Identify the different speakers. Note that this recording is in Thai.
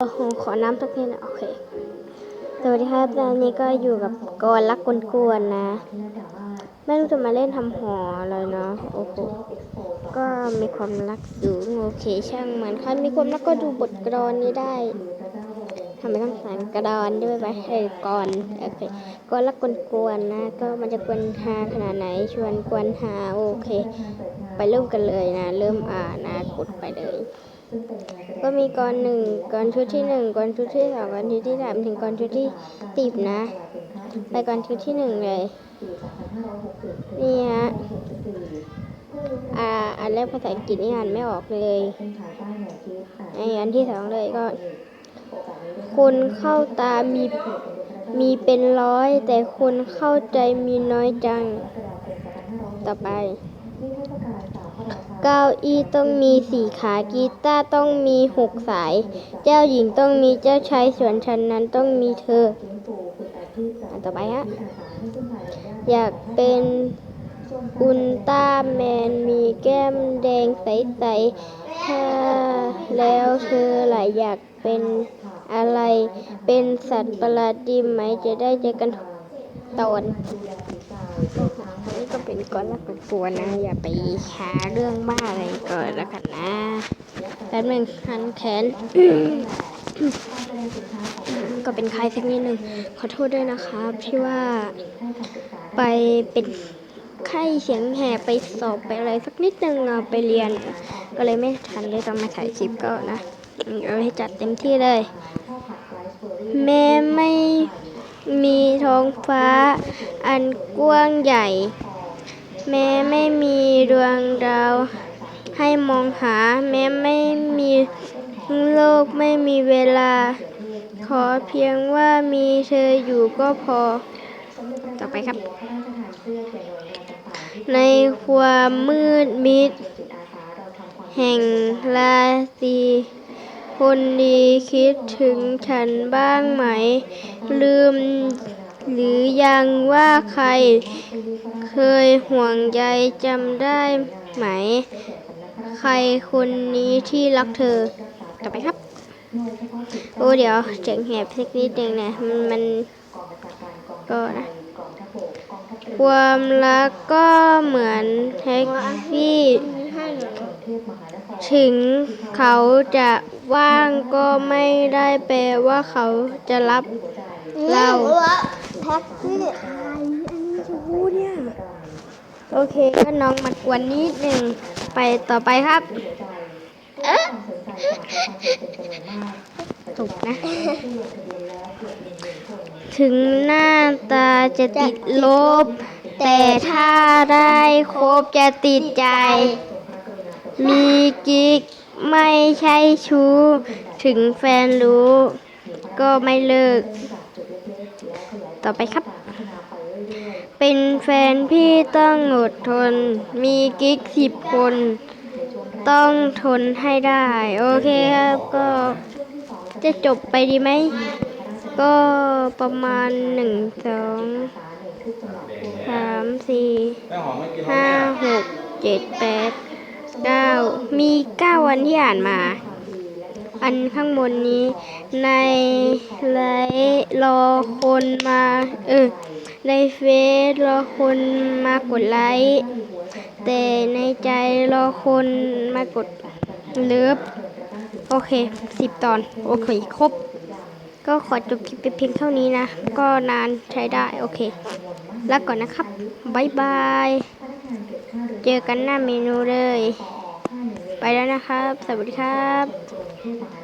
Speaker 1: โอ้โหขอน้ำสักนิดนะโอเค สวัสดีครับตอนนี้ก็อยู่กับกอนรักกวนๆนะ ไม่รู้จะมาเล่นทำหออะไรเนาะ โอ้โห ก็มีความรักสูงโอเค ช่างมันค่ะมีความรักก็ดูบทกรอนนี้ได้ทำไมต้องใส่กระดอนด้วยไปเฮ้ก่อนโอเคก็รักกวนๆนะ ก็มันจะกวนหาขนาดไหน ชวนกวนหาโอเค ไปเริ่มกันเลยนะ เริ่มอ่านนะ กดไปเลย ก็มีกรหนึ่งกรชุดที่หนึ่งกรชุดที่สองกรชุดที่สามถึงกรชุดที่สิบนะไปกรชุดที่หนึ่งเลยนี่ฮะอ่าอันแรกภาษาอังกฤษนี่อ่านไม่ออกเลยไออันที่สองเลยก็ คนเข้าตามีมีเป็นร้อย แต่คนเข้าใจมีน้อยจัง ต่อไป เก้าอี้ต้องมีสี่ขากีตาร์ต้องมีหกสาย เจ้าหญิงต้องมีเจ้าชายส่วนฉันนั้นต้องมีเธออันต่อไปฮะอยากเป็นอุลตร้าแมนมีแก้มแดงใสๆถ้าแล้วเธอล่ะอยากเป็นอะไร เป็นสัตว์ประหลาดดีไหมจะได้เจอกันตอน ก็เป็นก้อนละกลัวนะ อย่าไปหาเรื่องบ้าอะไรก่อนแล้วกันนะแป๊บนึงหันแขน ก็เป็นใครสักนิดหนึ่งขอโทษด้วยนะครับที่ว่าไปเป็นไข้เสียงแหบไปสอบไปอะไรสักนิดนึงไปเรียน ก็เลยไม่ทันเลยต้องมาถ่ายคลิปก็นะเอาให้จัดเต็มที่เลย แม้ไม่มีท้องฟ้า อันกว้างใหญ่ แม้ไม่มีดวงดาวให้มองหา แม้ไม่มีโลกไม่มีเวลา ขอเพียงว่ามีเธออยู่ก็พอ ต่อไปครับ ในความมืดมิด แห่งราตรีคนดีคิดถึงฉันบ้างไหม ลืมหรือยังว่าใคร เคยห่วงใยจำได้ไหม ใครคนนี้ที่รักเธอ ต่อไปครับ โอ้เดี๋ยวเสียงแหบสักนิดนึงนะมันมันก็นะ ความรักก็เหมือนแท็กซี่ถึงเขาจะว่างก็ไม่ได้แปลว่าเขาจะรับเรา
Speaker 2: แท็กซี่
Speaker 1: ใครอันนี้จะพูดเนี่ย โอเคก็น้องมากวนนิดหนึ่งไปต่อไปครับ
Speaker 2: เอ๊ะ
Speaker 1: ถูกนะ ถึงหน้าตาจะติดลบ แต่ถ้าได้คบจะติดใจ มีกิ๊กไม่ใช่ชู้ ถึงแฟนรู้ ก็ไม่เลิก ต่อไปครับ เป็นแฟนพี่ต้องอดทน มีกิ๊กสิบคน ต้องทนให้ได้ โอเคครับก็จะจบไปดีไหม ก็ประมาณหนึ่งสองสามสี่ห้าหกเจ็ดแปดเก้ามีเก้าวันที่อ่านมา อันข้างบนนี้ในไลรอคนมา เออ ในเฟซรอคนมากดไลค์แต่ในใจรอคนมากดเลิฟโอเคสิบตอน โอเค ครบ ก็ขอจบคลิปไปเพียงเท่านี้นะ ก็นานใช้ได้ โอเค แล้วก่อนนะครับบายบาย เจอกันหน้าเมนูเลย ไปแล้วนะครับ สวัสดีครับ